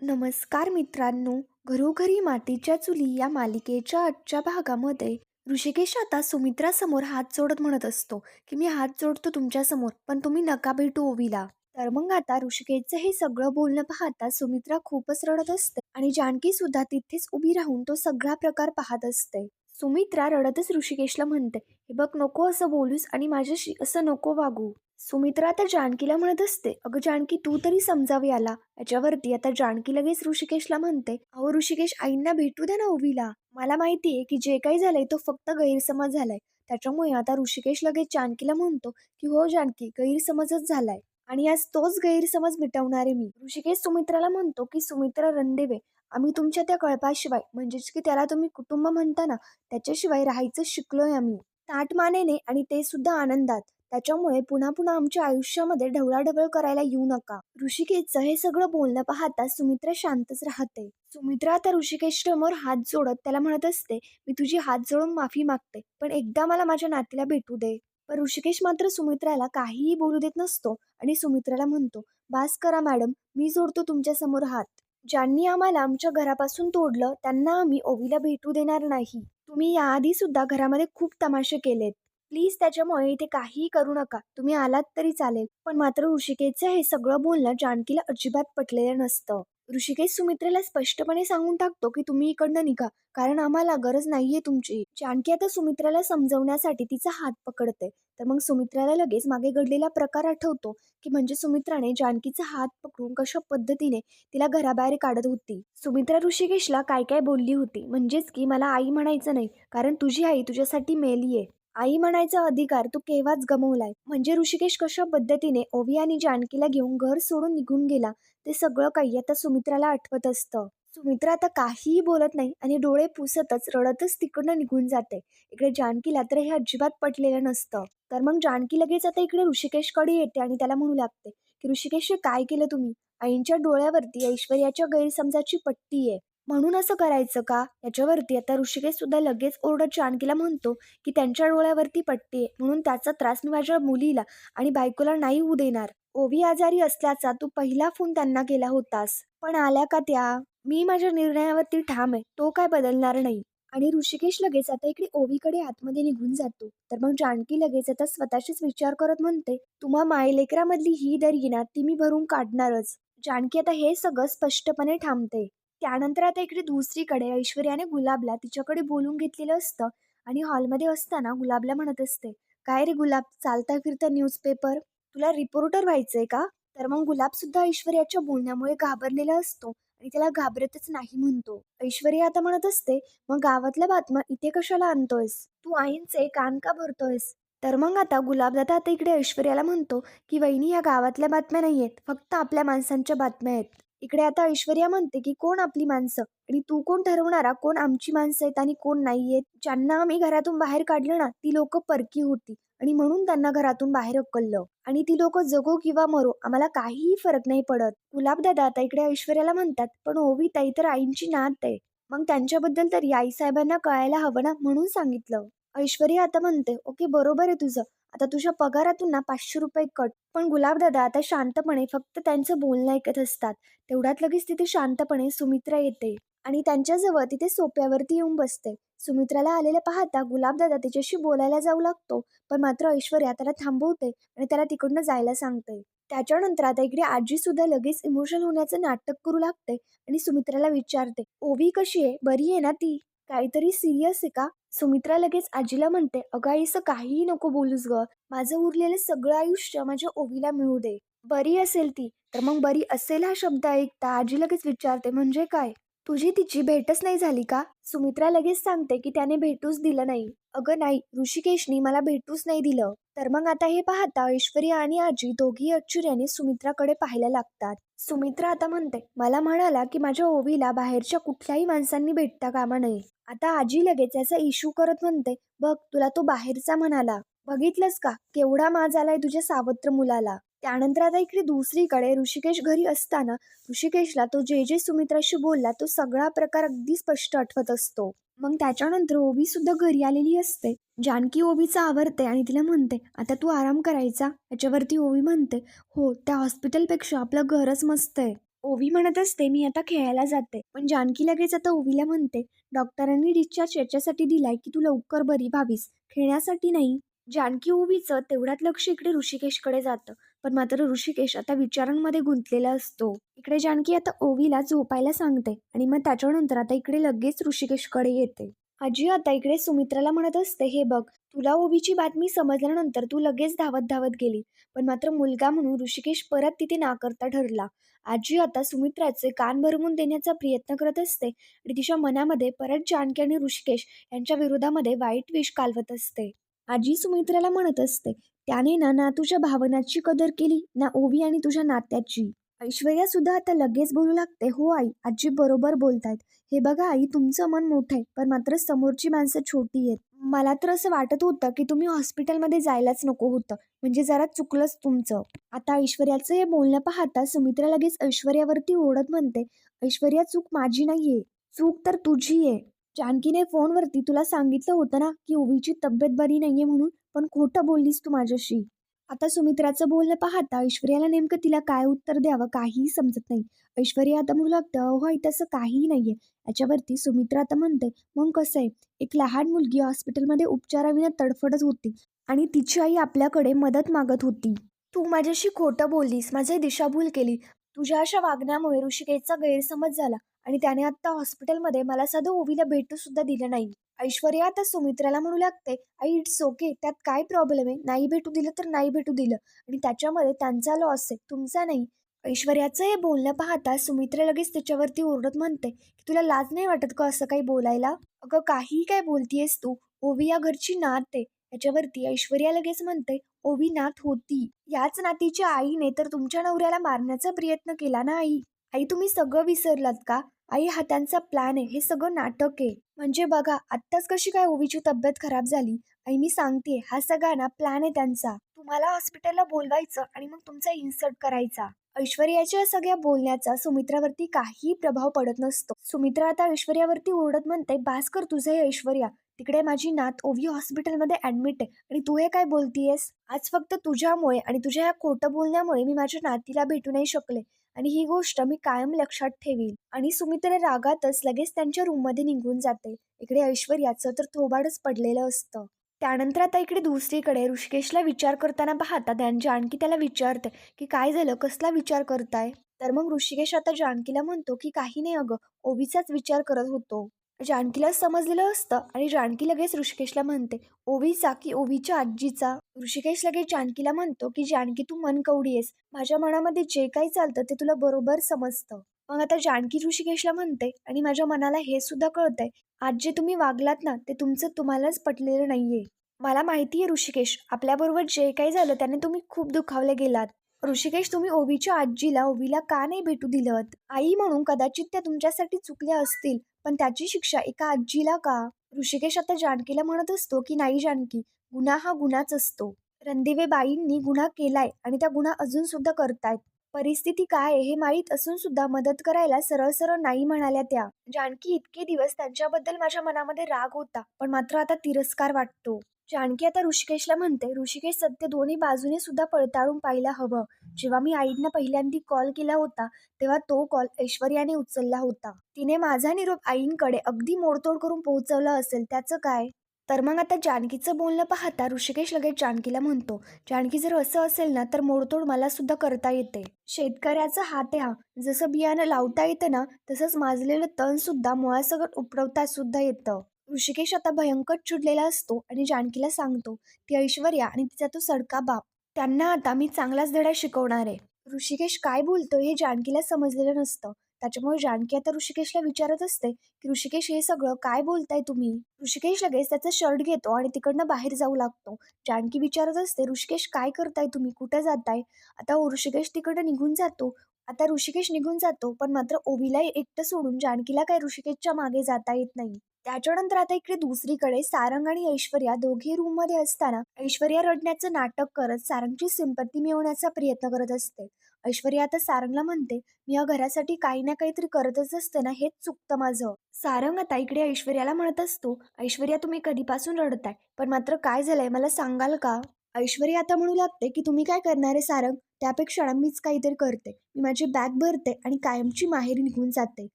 नमस्कार मित्रांनो घरोघरी मातीच्या चुली या मालिकेच्या आजच्या भागामध्ये ऋषिकेश आता सुमित्रासमोर हात जोडत म्हणत असतो की मी हात जोडतो तुमच्यासमोर पण तुम्ही नका भेटू ओवीला. तर मग आता ऋषिकेशचं हे सगळं बोलणं पाहता सुमित्रा खूपच रडत असते आणि जानकी सुद्धा तिथेच उभी राहून तो सगळा प्रकार पाहत असते. सुमित्रा रडतच ऋषिकेशला म्हणते हे बघ नको असं बोलूस आणि माझ्याशी असं नको वागू. सुमित्रा आता जानकीला म्हणत असते अगं जानकी तू तरी समजावी याला. याच्यावरती आता जानकी लगेच ऋषिकेशला म्हणते अहो ऋषिकेश आईंना भेटू द्या ना ओवीला. मला माहिती आहे की जे काही झालंय तो फक्त गैरसमज झालाय. त्याच्यामुळे आता ऋषिकेश लगेच जानकीला म्हणतो की हो जानकी गैरसमजच झालाय. आणि आज तोच गैरसमज मिटवणारे मी. ऋषिकेश सुमित्राला म्हणतो की सुमित्रा रणदेवे आम्ही तुमच्या त्या कळपाशिवाय म्हणजेच की त्याला तुम्ही कुटुंब म्हणता ना त्याच्याशिवाय राहायचं शिकलोय आम्ही. ताट मानेने आणि ते सुद्धा आनंदात. त्याच्यामुळे पुन्हा पुन्हा आमच्या आयुष्यामध्ये ढवळाढवळ करायला येऊ नका. ऋषिकेशचं हे सगळं बोलणं पाहता सुमित्रा शांतच राहते. सुमित्रा आता ऋषिकेश समोर हात जोडत त्याला म्हणत असते मी तुझी हात जोडून माफी मागते पण एकदा मला माझ्या नातीला भेटू दे. पण ऋषिकेश मात्र सुमित्राला काहीही बोलू देत नसतो आणि सुमित्राला म्हणतो बास करा मॅडम मी जोडतो तुमच्यासमोर हात. ज्यांनी आम्हाला आमच्या घरापासून तोडलं त्यांना आम्ही ओवीला भेटू देणार नाही. तुम्ही याआधी सुद्धा घरामध्ये खूप तमाशे केलेत. प्लीज त्याच्यामुळे इथे काहीही करू नका. तुम्ही आलात तरी चालेल. पण मात्र ऋषिकेशचं हे सगळं बोलणं जानकीला अजिबात पटलेलं नसतं. ऋषिकेश सुमित्रेला स्पष्टपणे सांगून टाकतो की तुम्ही इकडनं निघा. कारण आम्हाला गरज नाहीये तुमची. जानकी आता सुमित्राला समजवण्यासाठी तिचा हात पकडते. तर मग सुमित्राला लगेच मागे घडलेला प्रकार आठवतो की म्हणजे सुमित्राने जानकीचा हात पकडून कशा पद्धतीने तिला घराबाहेर काढत होती. सुमित्रा ऋषिकेशला काय काय बोलली होती? म्हणजेच की मला आई म्हणायचं नाही. कारण तुझी आई तुझ्यासाठी मेली आहे आई म्हणायचा अधिकार तू केव्हाच गमवलाय? म्हणजे ऋषिकेश कशा पद्धतीने ओवी आणि जानकीला घेऊन घर सोडून निघून गेला ते सगळं काही आता सुमित्राला आठवत असतं. सुमित्रा आता काहीही बोलत नाही आणि डोळे पुसतच रडतच तिकडनं निघून जाते. इकडे जानकीला तर हे अजिबात पटलेलं नसतं. तर मग जानकी लगेच आता इकडे ऋषिकेशकडे येते आणि त्याला म्हणू लागते की ऋषिकेश काय केलं तुम्ही? आईंच्या डोळ्यावरती ऐश्वर्याच्या गैरसमजाची पट्टी आहे. म्हणून असं करायचं का? याच्यावरती आता ऋषिकेश सुद्धा लगेच ओरडत जानकीला म्हणतो की त्यांच्या डोळ्यावरती पट्टी आहे म्हणून त्याचा त्रास मी माझ्या मुलीला आणि बायकोला नाही होऊ देणार. ओवी आजारी असल्याचा तू पहिला फोन त्यांना केला होतास. पण आल्या का त्या? मी माझ्या निर्णयावरती ठाम आहे. तो काय बदलणार नाही. आणि ऋषिकेश लगेच आता इकडे ओवीकडे आतमध्ये निघून जातो. तर मग जानकी लगेच आता स्वतःशीच विचार करत म्हणते तुम्हा मायलेकरामधली ही दरी ना ती मी भरून काढणारच. जानकी आता हे सगळं स्पष्टपणे थांबते त्यानंतर आता इकडे दुसरीकडे ऐश्वर्याने गुलाबला तिच्याकडे बोलून घेतलेलं असतं आणि हॉलमध्ये असताना गुलाबला म्हणत असते काय रे गुलाब चालता फिरता न्यूजपेपर तुला रिपोर्टर व्हायचंय का? तर मग गुलाब सुद्धा ऐश्वर्याच्या बोलण्यामुळे घाबरलेला असतो आणि त्याला घाबरतच नाही म्हणतो. ऐश्वर्या आता म्हणत असते मग गावातल्या बातम्या इथे कशाला आणतोयस? तू आईंचे कान का भरतोयस? तर मग आता गुलाबदादा आता इकडे ऐश्वर्याला म्हणतो की वहिनी ह्या गावातल्या बातम्या नाही आहेत फक्त आपल्या माणसांच्या बातम्या आहेत. इकडे आता ऐश्वर्या म्हणते की कोण आपली माणसं? आणि तू कोण ठरवणारा? कोण आमची माणसं आहेत आणि कोण नाही आहेत ज्यांना आम्ही घरातून बाहेर काढलं ना ती लोक परकी होती. आणि म्हणून त्यांना घरातून बाहेर अक्कललं आणि ती लोक जगो किंवा मरो आम्हाला काहीही फरक नाही पडत. गुलाबदादा आता इकडे ऐश्वर्याला म्हणतात पण ओवी ताई तर आईंची नात आहे. मग त्यांच्याबद्दल तरी आईसाहेबांना कळायला हवं ना? म्हणून सांगितलं. ऐश्वर्या आता म्हणते ओके बरोबर आहे तुझं. आता तुझ्या पगारातून ना पाचशे रुपये कट. पण गुलाबदादा आता शांतपणे फक्त त्यांचं बोलणं ऐकत असतात. तेवढ्यात लगेच तिथे शांतपणे सुमित्रा येते आणि त्यांच्याजवळ तिथे सोप्यावरती येऊन बसते. सुमित्राला आलेलं पाहता गुलाबदादा तिच्याशी बोलायला जाऊ लागतो पण मात्र ऐश्वर्या त्याला थांबवते आणि त्याला तिकडनं जायला सांगते. त्याच्यानंतर आता इकडे आजी सुद्धा लगेच इमोशनल होण्याचं नाटक करू लागते आणि सुमित्राला विचारते ओवी कशी आहे? बरी आहे ना ती? काहीतरी सिरियस आहे का? सुमित्रा लगेच आजीला म्हणते अगं असं काहीही नको बोलूस ग. माझं उरलेलं सगळं आयुष्य माझ्या ओवीला मिळू दे. बरी असेल ती. तर मग बरी असेल हा शब्द ऐकता आजी लगेच विचारते म्हणजे काय? तुझी तिची भेटच नाही झाली का? सुमित्रा लगेच सांगते की त्याने भेटूच दिलं नाही. अगं नाही ऋषिकेशनी मला भेटूच नाही दिलं. तर मग आता हे पाहता ऐश्वर्या आणि आजी दोघी आश्चर्याने सुमित्राकडे पाहायला लागतात. सुमित्रा आता म्हणते मला म्हणाला की माझ्या ओवीला बाहेरच्या कुठल्याही माणसांनी भेटता कामा नये. आता आजी लगेच याचा इशू करत म्हणते बघ तुला तो बाहेरचा म्हणाला. बघितलंस का? केवढा माज आलाय तुझ्या सावत्र मुलाला. त्यानंतर आता इकडे दुसरीकडे ऋषिकेश घरी असताना ऋषिकेशला तो जे जे सुमित्राशी बोलला तो सगळा प्रकार अगदी स्पष्ट आठवत असतो. मग त्याच्यानंतर ओवी सुद्धा घरी आलेली असते. जानकी ओबीचा आवरते आणि तिला म्हणते आता तू आराम करायचा. याच्यावरती ओवी म्हणते हो त्या हॉस्पिटलपेक्षा आपलं घरच मस्त आहे. ओवी म्हणत असते मी आता खेळायला जाते. पण जानकी लगेच आता ओवीला म्हणते डॉक्टरांनी डिस्चार्ज याच्यासाठी दिलाय की तू लवकर बरी व्हावीस. खेळण्यासाठी नाही. जानकी ओवीचं तेवढ्यात लक्ष इकडे ऋषिकेशकडे जातं. पण मात्र ऋषिकेश आता विचारांमध्ये गुंतलेला असतो. इकडे जानकी आता ओवीला झोपायला सांगते आणि मग त्याच्यानंतर आता इकडे लगेच ऋषिकेशकडे येते. आजी आता इकडे सुमित्राला म्हणत असते हे बघ तुला ओवीची बातमी समजल्यानंतर तू लगेच धावत धावत गेली. पण मात्र मुलगा म्हणून ऋषिकेश परत तिथे नाकारता ठरला. आजी आता सुमित्राचे कान भरवून देण्याचा प्रयत्न करत असते आणि तिच्या मनामध्ये परत जानकी आणि ऋषिकेश यांच्या विरोधामध्ये वाईट विष कालवत असते. आजी सुमित्राला म्हणत असते त्याने ना ना तुझ्या भावनाची कदर केली ना ओवी आणि तुझ्या नात्याची. ऐश्वर्या सुद्धा आता लगेच बोलू लागते हो आई आजी बरोबर बोलतायत. हे बघा आई तुमचं मन मोठं आहे पण मात्र समोरची माणसं छोटी आहेत. मला तर असं वाटत होतं की तुम्ही हॉस्पिटलमध्ये जायलाच नको होतं म्हणजे जरा चुकलंच तुमचं. आता ऐश्वर्याचं हे बोलणं पाहता सुमित्रा लगेच ऐश्वर्यावरती ओढत म्हणते ऐश्वर्या चूक माझी नाहीये. चूक तर तुझी आहे. जानकीने फोनवरती तुला सांगितलं होतं ना की ओवीची तब्येत बरी नाहीये म्हणून पण खोटं बोललीस तू माझ्याशी. आता सुमित्राचं बोलणं पाहता ऐश्वर्याला नेमकं तिला काय उत्तर द्यावं काहीही समजत नाही. ऐश्वर्या आता म्हणू लागतं होय तसं काहीही नाहीये. याच्यावरती सुमित्रा आता म्हणते मग कसं आहे? एक लहान मुलगी हॉस्पिटलमध्ये उपचाराविना तडफडत होती आणि तिची आई आपल्याकडे मदत मागत होती. तू माझ्याशी खोटं बोललीस माझी दिशाभूल केली. तुझ्या अशा वागण्यामुळे ऋषिकेशचा गैरसमज झाला. आणि त्याने आता हॉस्पिटलमध्ये मला साधं ओवीला भेटू सुद्धा दिलं नाही. ऐश्वर्या आता सुमित्राला म्हणू लागते आई इट्स ओके त्यात काय प्रॉब्लेम आहे? नाही भेटू दिलं तर नाही भेटू दिलं. आणि त्याच्यामध्ये त्यांचा लॉस आहे तुमचा नाही. ऐश्वर्याचं हे बोलणं पाहता सुमित्रा लगेच त्याच्यावरती ओरडत म्हणते की तुला लाज नाही वाटत का असं काही बोलायला? अगं काही काय बोलतीयस तू ओवी या घरची नात आहे. याच्यावरती ऐश्वर्या लगेच म्हणते ओवी नात होती. याच नातीच्या आईने तर तुमच्या नवऱ्याला मारण्याचा प्रयत्न केला ना आई? आई तुम्ही सगळं विसरलात का? आई हा त्यांचा प्लॅन आहे हे सगळं नाटक आहे. म्हणजे बघा आत्ताच कशी काय ओवीची तब्येत खराब झाली? आई मी सांगते हा सगळा ना प्लॅन आहे त्यांचा. तुम्हाला हॉस्पिटलला बोलवायचं आणि मग तुमचा इन्सर्ट करायचा. ऐश्वर्याच्या सगळ्या बोलण्याचा सुमित्रावरती काही प्रभाव पडत नसतो. सुमित्रा आता ऐश्वर्यावरती ओरडत म्हणते भास्कर तुझं हे ऐश्वर्या. तिकडे माझी नात ओवी हॉस्पिटलमध्ये ऍडमिट आहे. आणि तू हे काय बोलतीयस? आज फक्त तुझ्यामुळे आणि तुझ्या या खोटं बोलण्यामुळे मी माझ्या नातीला भेटू नाही शकले. आणि ही गोष्ट मी कायम लक्षात ठेवीन. आणि सुमित्रा रागातच लगेच त्यांच्या रूममध्ये निघून जाते. इकडे ऐश्वर्याचं तर थोबाडच पडलेलं असतं. त्यानंतर आता इकडे दुसरीकडे ऋषिकेशला विचार करताना पाहता त्यां जानकी त्याला विचारते की काय झालं? कसला विचार करताय? तर मग ऋषिकेश आता जानकीला म्हणतो की काही नाही अगं. ओबीचाच विचार करत होतो. म्हणजे जानकीला समजलेलं असतं. आणि जानकी लगेच ऋषिकेशला म्हणते ओवीचा की ओवीच्या आजीचा? ऋषिकेश लगेच जानकीला म्हणतो की जानकी तू मन कवडी आहेस माझ्या मनामध्ये जे काही चालतं ते तुला बरोबर समजतं. मग आता जानकी ऋषिकेशला म्हणते आणि माझ्या मनाला हे सुद्धा कळतंय आज जे तुम्ही वागलात ना ते तुमचं तुम्हालाच पटलेलं नाहीये. मला माहिती आहे ऋषिकेश आपल्याबरोबर जे काही झालं त्याने तुम्ही खूप दुखावले गेलात. ऋषिकेश तुम्ही ओवीच्या आजीला ओवीला का नाही भेटू दिलं आई म्हणून कदाचित त्या तुमच्यासाठी चुकल्या असतील. पण त्याची शिक्षा एका आजीला का? ऋषिकेश आता जानकीला म्हणत असतो की नाही जानकी गुन्हा हा गुन्हाच असतो. रणदिवे बाईंनी गुन्हा केलाय आणि त्या गुन्हा अजून सुद्धा करतायत. परिस्थिती काय आहे हे माहीत असून सुद्धा मदत करायला सरळ सरळ नाही म्हणाल्या त्या. जानकी इतके दिवस त्यांच्याबद्दल माझ्या मनामध्ये राग होता पण मात्र आता तिरस्कार वाटतो. जानकी आता ऋषिकेशला म्हणते ऋषिकेश सत्य दोन्ही बाजूने सुद्धा पडताळून पाहायला हवं. जेव्हा मी आईंना पहिल्यांदा कॉल केला होता तेव्हा तो कॉल ऐश्वर्याने उचलला होता. तिने माझा निरोप आईंकडे अगदी मोडतोड करून पोहोचवला असेल त्याचं काय? तर मग आता जानकीचं बोलणं पाहता ऋषिकेश लगेच जानकीला म्हणतो जानकी जर असं असेल ना तर मोडतोड मला सुद्धा करता येते. शेतकऱ्याचा हात हा. जसं बियाणं लावता येतं ना तसंच माजलेलं तण सुद्धा मुळासकट उपडवता सुद्धा येतं. ऋषिकेश आता भयंकर चिडलेला असतो आणि जानकीला सांगतो ती ऐश्वर्या आणि तिचा तो सडका बाप त्यांना आता मी चांगलाच धडा शिकवणार आहे. ऋषिकेश काय बोलतो हे जानकीला समजलेलं नसतं. त्याच्यामुळे जानकी आता ऋषिकेशला विचारत असते की ऋषिकेश हे सगळं काय बोलताय तुम्ही? ऋषिकेश लगेच त्याचा शर्ट घेतो आणि तिकडनं बाहेर जाऊ लागतो. जानकी विचारत असते ऋषिकेश काय करताय तुम्ही? कुठं जाताय? आता ऋषिकेश तिकडनं निघून जातो. आता ऋषिकेश निघून जातो पण मात्र ओबीला एकटं सोडून जानकीला काय ऋषिकेशच्या मागे जाता येत नाही. त्याच्यानंतर आता इकडे दुसरीकडे सारंग आणि ऐश्वर्या दोघे रूममध्ये असताना ऐश्वर्या रडण्याचं नाटक करत सारंगची सिंपत्ती मिळवण्याचा प्रयत्न करत असते. ऐश्वर्या आता सारंगला म्हणते मी या घरासाठी काही ना काहीतरी करतच असते ना हेच चुकतं माझं. सारंग आता इकडे ऐश्वर्याला म्हणत असतो ऐश्वर्या तुम्ही कधीपासून रडताय? पण मात्र काय झालंय मला सांगाल का? ऐश्वर्या आता म्हणू लागते की तुम्ही काय करणार आहे सारंग? त्यापेक्षा मीच काहीतरी करते. मी माझी बॅग भरते आणि कायमची माहेरी निघून जाते.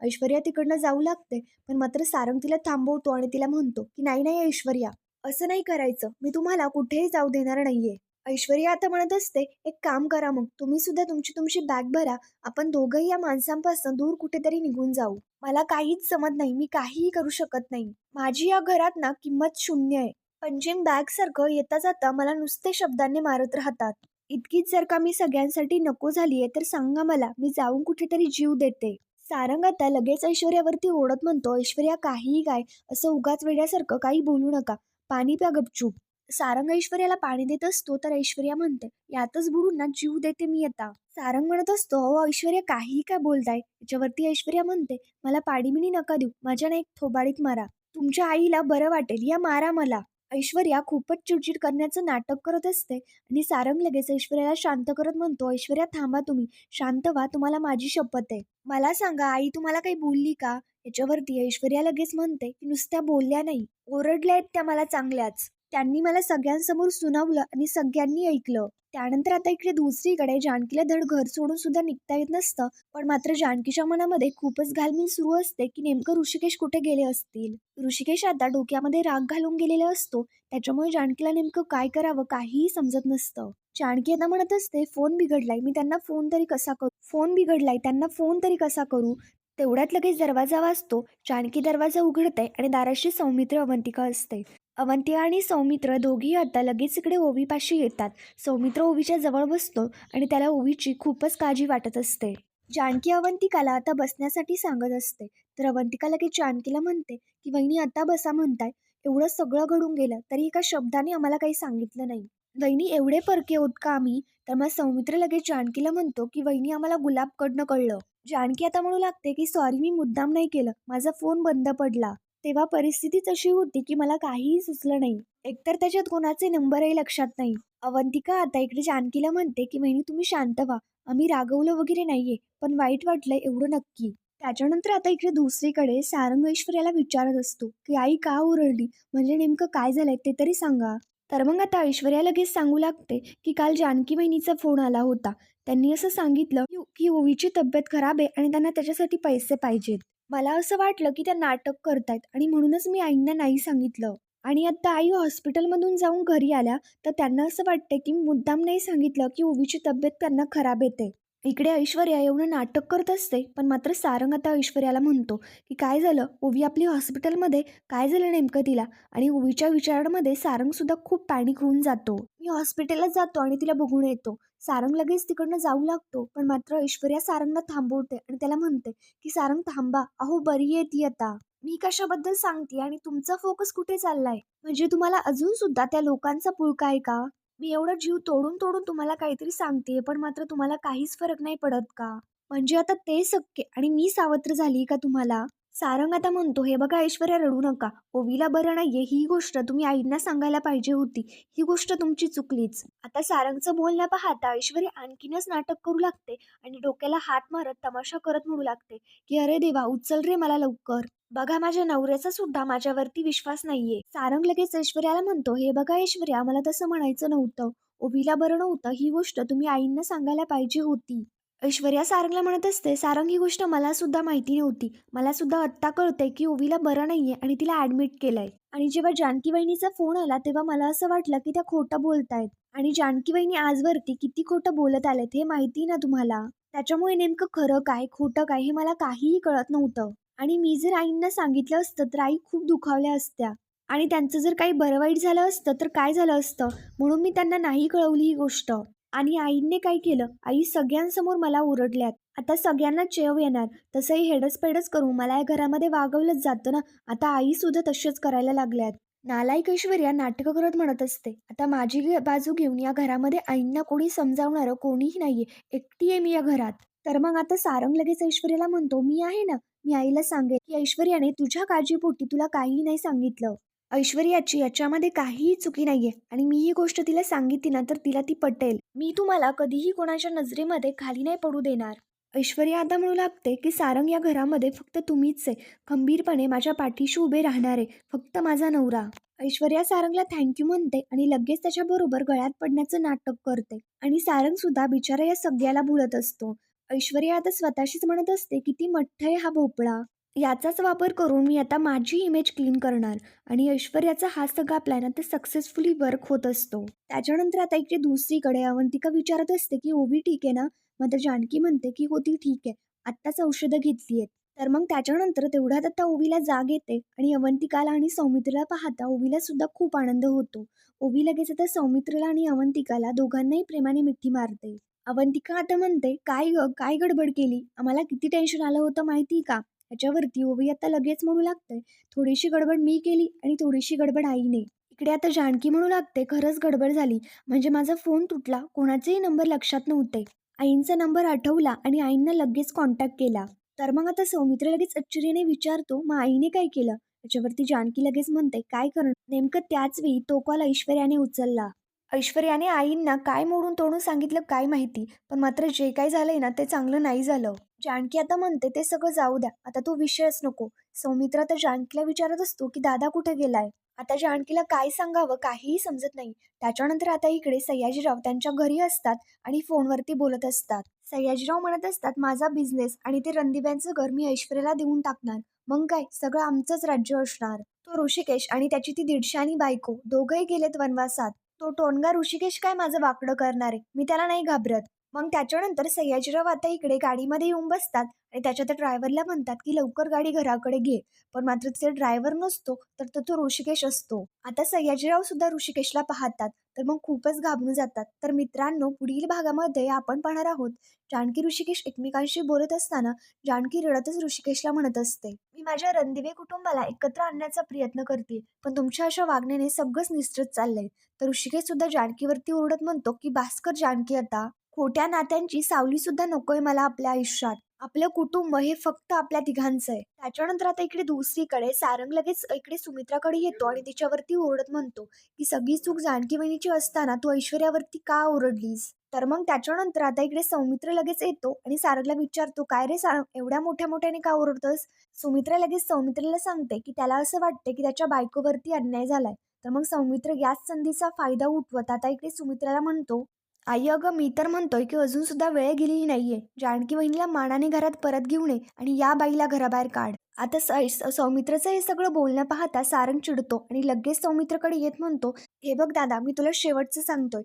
ऐश्वर्या तिकडनं जाऊ लागते पण मात्र सारंग तिला थांबवतो आणि तिला म्हणतो की नाही नाही ऐश्वर्या असं नाही करायचं. मी तुम्हाला कुठेही जाऊ देणार नाहीये. ऐश्वर्या आता म्हणत असते एक काम करा मग तुम्ही सुद्धा तुमची तुमची बॅग भरा. आपण दोघंही या माणसांपासून दूर कुठेतरी निघून जाऊ. मला काहीच जमत नाही मी काहीही करू शकत नाही. माझी या घरात ना किंमत शून्य आहे. पंचिंग बॅग सारखं येता जाता मला नुसते शब्दांनी मारत राहतात. इतकीच जर का मी सगळ्यांसाठी नको झालीये तर सांगा मला मी जाऊन कुठेतरी जीव देते. सारंग आता लगेच ऐश्वर्यावरती ओढत म्हणतो ऐश्वर्या काहीही काय असं उगाच वेड्यासारखं काही बोलू नका. पाणी प्या गपचूप. सारंग ऐश्वर्याला पाणी देत असतो तर ऐश्वर्या म्हणते यातच बुडून ना जीव देते मी आता. सारंग म्हणत असतो अहो ऐश्वर्या काहीही काय बोलताय. याच्यावरती ऐश्वर्या म्हणते मला पाणी बिणी नका देऊ माझ्या ना एक थोबाडीत मारा. तुमच्या आईला बरं वाटेल या मारा मला. ऐश्वर्या खूपच चिडचिड करण्याचं नाटक करत असते आणि सारंग लगेच ऐश्वर्याला शांत करत म्हणतो ऐश्वर्या थांबा तुम्ही. शांत व्हा. तुम्हाला माझी शपथ आहे. मला सांगा आई तुम्हाला काही बोलली का? याच्यावरती ऐश्वर्या लगेच म्हणते की नुसत्या बोलल्या नाही. ओरडल्या आहेत त्या मला चांगल्याच. त्यांनी मला सगळ्यांसमोर सुनावलं आणि सगळ्यांनी ऐकलं. त्यानंतर आता इकडे दुसरीकडे जानकीला धड घर सोडून सुद्धा निघता येत नसतं. पण मात्र जानकीच्या मनामध्ये खूपच घालमील सुरू असते की नेमकं ऋषिकेश कुठे गेले असतील? ऋषिकेश आता डोक्यामध्ये राग घालून गेलेला असतो. त्याच्यामुळे जानकीला नेमकं काय करावं काहीही समजत नसतं. जानकी आता म्हणत असते फोन बिघडलाय मी त्यांना फोन तरी कसा करू? फोन बिघडलाय त्यांना फोन तरी कसा करू? तेवढ्यात लगेच दरवाजा वाजतो. जानकी दरवाजा उघडते आणि दाराशी सौमित्र अवंतिका असते. अवंती आणि सौमित्र दोघी आता लगेच इकडे ओवीपाशी येतात. सौमित्र ओवीच्या जवळ बसतो आणि त्याला ओवीची खूपच काळजी वाटत असते. जानकी अवंतिकाला आता बसण्यासाठी सांगत असते. तर अवंतिका लगेच जानकीला म्हणते की वहिनी आता बसा म्हणताय. एवढं सगळं घडून गेलं तरी एका शब्दाने आम्हाला काही सांगितलं नाही. वहिनी एवढे परके होत का आम्ही तर मग सौमित्र लगेच जानकीला म्हणतो की वहिनी आम्हाला गुलाबकडनं कळलं. जानकी आता म्हणू लागते की सॉरी मी मुद्दाम नाही केलं. माझा फोन बंद पडला. तेव्हा परिस्थितीच अशी होती की मला काहीही सुचलं नाही. एकतर त्याच्यात कोणाचे नंबरही लक्षात नाही. अवंतिका आता इकडे जानकीला म्हणते की वहिनी तुम्ही शांत व्हा. आम्ही रागवलं वगैरे नाहीये पण वाईट वाटलंय एवढं नक्की. त्याच्यानंतर आता इकडे दुसरीकडे सारंग ऐश्वर्याला विचारत असतो की आई का ओरडली? म्हणजे नेमकं काय झालंय ते तरी सांगा. तर मग आता ऐश्वर्या लगेच सांगू लागते की काल जानकी बहिणीचा फोन आला होता. त्यांनी असं सांगितलं की- की ओवीची तब्येत खराब आहे आणि त्यांना त्याच्यासाठी पैसे पाहिजेत. मला असं वाटलं की त्या नाटक करतायत आणि म्हणूनच मी आईंना नाही सांगितलं. आणि आता आई हॉस्पिटलमधून जाऊन घरी आल्या तर त्यांना असं वाटतं की मुद्दाम नाही सांगितलं की ओवीची तब्येत त्यांना खराब येते. इकडे ऐश्वर्या एवढं नाटक करत असते पण मात्र सारंग आता ऐश्वर्याला म्हणतो की काय झालं? ओवी आपली हॉस्पिटलमध्ये काय झालं नेमकं तिला? आणि ओवीच्या विचारांमध्ये सारंग सुद्धा खूप पॅनिक होऊन जातो. मी हॉस्पिटलला जातो आणि तिला बघून येतो. सारंग लगेच तिकडनं जाऊ लागतो पण मात्र ऐश्वर्या सारंगला थांबवते आणि त्याला म्हणते की सारंग थांबा. अहो बरी आहे ती आता. मी कशाबद्दल सांगते आणि तुमचा फोकस कुठे चाललाय? म्हणजे तुम्हाला अजून सुद्धा त्या लोकांचा पुळका आहे का? मी एवढा जीव तोडून तोडून तुम्हाला काहीतरी सांगते पण मात्र तुम्हाला काहीच फरक नाही पडत का? म्हणजे आता ते सक्के आणि मी सावत्र झाली का तुम्हाला? सारंग आता म्हणतो हे बघा ऐश्वर्या रडू नका. ओवीला बरं नाहीये. ही गोष्ट तुम्ही आईंना सांगायला पाहिजे होती. ही गोष्ट तुमची चुकलीच. आता सारंगचं बोलणं पाहता ऐश्वर्या आणखीनच नाटक करू लागते आणि डोक्याला हात मारत तमाशा करत म्हणू लागते की अरे देवा उचल रे मला लवकर. बघा माझ्या नवऱ्याचा सुद्धा माझ्यावरती विश्वास नाहीये. सारंग लगेच ऐश्वर्याला म्हणतो हे बघा ऐश्वर्या मला तसं म्हणायचं नव्हतं. ओवीला बरं नव्हतं. ही गोष्ट तुम्ही आईंना सांगायला पाहिजे होती. ऐश्वर्या सारंगला म्हणत असते सारंग ही गोष्ट मला सुद्धा माहिती नव्हती. मला सुद्धा आत्ता कळतंय की ओवीला बरं नाहीये आणि तिला ऍडमिट केलंय. आणि जेव्हा जानकी वहिनीचा फोन आला तेव्हा मला असं वाटलं की त्या खोटं बोलतायत. आणि जानकी वहिनी आजवरती किती खोटं बोलत आलेत हे माहिती ना तुम्हाला? त्याच्यामुळे नेमकं खरं काय खोटं काय हे मला काहीही कळत नव्हतं. आणि मी जर आईंना सांगितलं असतं तर आई खूप दुखावल्या असत्या. आणि त्यांचं जर काही बरं वाईट झालं असतं तर काय झालं असतं? म्हणून मी त्यांना नाही कळवली ही गोष्ट. आणि आईने काय केलं? आई सगळ्यांसमोर मला ओरडल्यात. आता सगळ्यांना चेव येणार. तसंही हेडस पेडस करून मला या घरामध्ये वागवलंच जातं ना? आता आई सुद्धा तसेच करायला लागल्यात. नालायक ऐश्वर्या नाटकं करत म्हणत असते आता माझी बाजू घेऊन या घरामध्ये आईंना कोणी समजावणारं कोणीही नाहीये. एकटी आहे मी या घरात. तर मग आता सारंग लगेच ऐश्वर्याला म्हणतो मी आहे ना? मी आईला सांगेन की ऐश्वर्याने तुझ्या काळजीपोटी तुला काहीही नाही सांगितलं. ऐश्वर्याची याच्यामध्ये काहीही चुकी नाहीये. आणि मी ही गोष्ट तिला सांगितली ना तर तिला ती पटेल. मी तुम्हाला कधीही कोणाच्या नजरेमध्ये खाली नाही पडू देणार. ऐश्वर्या आता म्हणू लागते की सारंग या घरामध्ये फक्त तुम्हीच आहे. खंबीरपणे माझ्या पाठीशी उभे राहणार आहे. फक्त माझा नवरा. ऐश्वर्या सारंगला थँक्यू म्हणते आणि लगेच त्याच्याबरोबर गळ्यात पडण्याचं नाटक करते. आणि सारंग सुद्धा बिचारा या सगळ्याला भुलत असतो. ऐश्वर्या आता स्वतःशीच म्हणत असते किती मठ्ठ आहे हा भोपळा. याचाच वापर करून मी आता माझी इमेज क्लीन करणार आणि ऐश्वर्याचा हा सगळा प्लॅन आता सक्सेसफुली वर्क होत असतो. त्याच्यानंतर आता इकडे दुसरीकडे अवंतिका विचारत असते की ओबी ठीक आहे ना? मग जानकी म्हणते की हो ती ठीक आहे. आत्ताच औषधं घेतली आहेत. तर मग त्याच्यानंतर तेवढ्यात आता ओवीला जाग येते आणि अवंतिकाला आणि सौमित्रीला पाहता ओवीला सुद्धा खूप आनंद होतो. ओवी लगेच आता सौमित्रीला आणि अवंतिकाला दोघांनाही प्रेमाने मिठी मारते. अवंतिका आता म्हणते काय ग? काय गडबड केली? आम्हाला किती टेन्शन आलं होतं माहिती का? याच्यावरती ओवी आता लगेच म्हणू लागते थोडीशी गडबड मी केली आणि थोडीशी गडबड आईने. इकडे आता जानकी म्हणू लागते खरंच गडबड झाली. म्हणजे माझा फोन तुटला कोणाचेही नंबर लक्षात नव्हते. आईंचा नंबर आठवला आणि आईंना लगेच कॉन्टॅक्ट केला. तर मग आता सौमित्र लगेच आश्चर्याने विचारतो मग आईने काय केलं? त्याच्यावरती जानकी लगेच म्हणते काय करणं नेमकं त्याच वेळी तो कॉल ऐश्वर्याने उचलला. ऐश्वर्याने आईंना काय मोडून तोडून सांगितलं काय माहिती पण मात्र जे काय झालंय ना ते चांगलं नाही झालं. जानकी आता म्हणते ते सगळं जाऊ द्या. आता तो विषयच नको. सौमित्र आता जानकीला विचारत असतो की दादा कुठे गेलाय? आता जानकीला काय सांगावं काहीही समजत नाही. त्याच्यानंतर आता इकडे सयाजीराव त्यांच्या घरी असतात आणि फोनवरती बोलत असतात. सयाजीराव म्हणत असतात माझा बिझनेस आणि ते रणदीबांचं घर मी ऐश्वर्याला देऊन टाकणार. मग काय? सगळं आमचंच राज्य असणार. तो ऋषिकेश आणि त्याची ती दीडशे आणि बायको दोघंही गेलेत वनवासात. तो टोनगा ऋषिकेश काय माझं वाकडं करणार आहे? मी त्याला नाही घाबरत. मग त्याच्यानंतर सयाजीराव आता इकडे गाडीमध्ये येऊन बसतात आणि त्याच्या त्या ड्रायव्हरला म्हणतात की लवकर गाडी घराकडे घे. पण मात्र तिथे ड्रायव्हर नसतो तर तो तो ऋषिकेश असतो. आता सयाजीराव सुद्धा ऋषिकेशला पाहतात. तर मग खूपच घाबरून जातात. तर मित्रांनो पुढील भागामध्ये आपण पाहणार आहोत जानकी ऋषिकेश एकमेकांशी बोलत असताना जानकी रडतच ऋषिकेशला म्हणत असते मी माझ्या रणदिवे कुटुंबाला एकत्र आणण्याचा प्रयत्न करते पण तुमच्या अशा वागण्याने सगळंच निश्चित चाललंय. तर ऋषिकेश सुद्धा जानकीवरती ओरडत म्हणतो की भास्कर जानकी आता खोट्या नात्यांची सावली सुद्धा नकोय मला आपल्या आयुष्यात. आपलं कुटुंब हे फक्त आपल्या तिघांचं आहे. त्याच्यानंतर आता इकडे दुसरीकडे सारंग लगेच इकडे सुमित्राकडे येतो आणि तिच्यावरती ओरडत म्हणतो की सगळी चूक जानकी बहिणीची असताना तू ऐश्वर्यावरती का ओरडलीस? तर मग त्याच्यानंतर आता इकडे सौमित्र लगेच येतो आणि सारंगला विचारतो काय रे सारंग एवढ्या मोठ्या मोठ्याने का ओरडतोस? सुमित्रा लगेच सौमित्राला सांगते की त्याला असं वाटते की त्याच्या बायकोवरती अन्याय झालाय. तर मग सौमित्र याच संधीचा फायदा उठवत आता इकडे सुमित्राला म्हणतो आई अगं मी तर म्हणतोय की अजून सुद्धा वेळ गेलेली नाहीये. जानकी बहिणीला मानाने घरात परत घेऊन ये आणि या बाईला घराबाहेर काढ. आता स- सौमित्रचं हे सगळं बोलणं पाहता सारंग चिडतो आणि लगेच सौमित्रकडे येत म्हणतो हे बघ दादा मी तुला शेवटचं सांगतोय.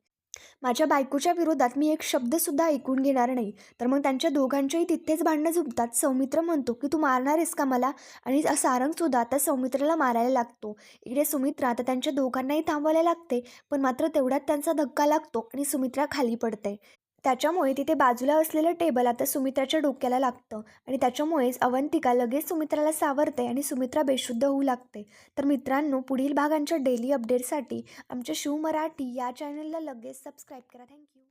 माझ्या बायकोच्या विरोधात मी एक शब्दसुद्धा ऐकून घेणार नाही. तर मग त्यांच्या दोघांच्याही तिथेच भांडणं झुपतात. सौमित्र म्हणतो की तू मारणार आहेस का मला? आणि सारंग सुद्धा आता सौमित्राला मारायला लागतो. इकडे सुमित्रा आता त्यांच्या दोघांनाही थांबवायला लागते पण मात्र तेवढ्यात त्यांचा धक्का लागतो आणि सुमित्रा खाली पडते. त्याच्यामुळे तिथे बाजूला असलेलं टेबल आता सुमित्राच्या डोक्याला लागतं. आणि त्याच्यामुळेच अवंतिका लगेच सुमित्राला सावरते आणि सुमित्रा बेशुद्ध होऊ लागते. तर मित्रांनो पुढील भागांच्या डेली अपडेटसाठी आमच्या शिव मराठी या चॅनलला लगेच सबस्क्राईब करा. थँक्यू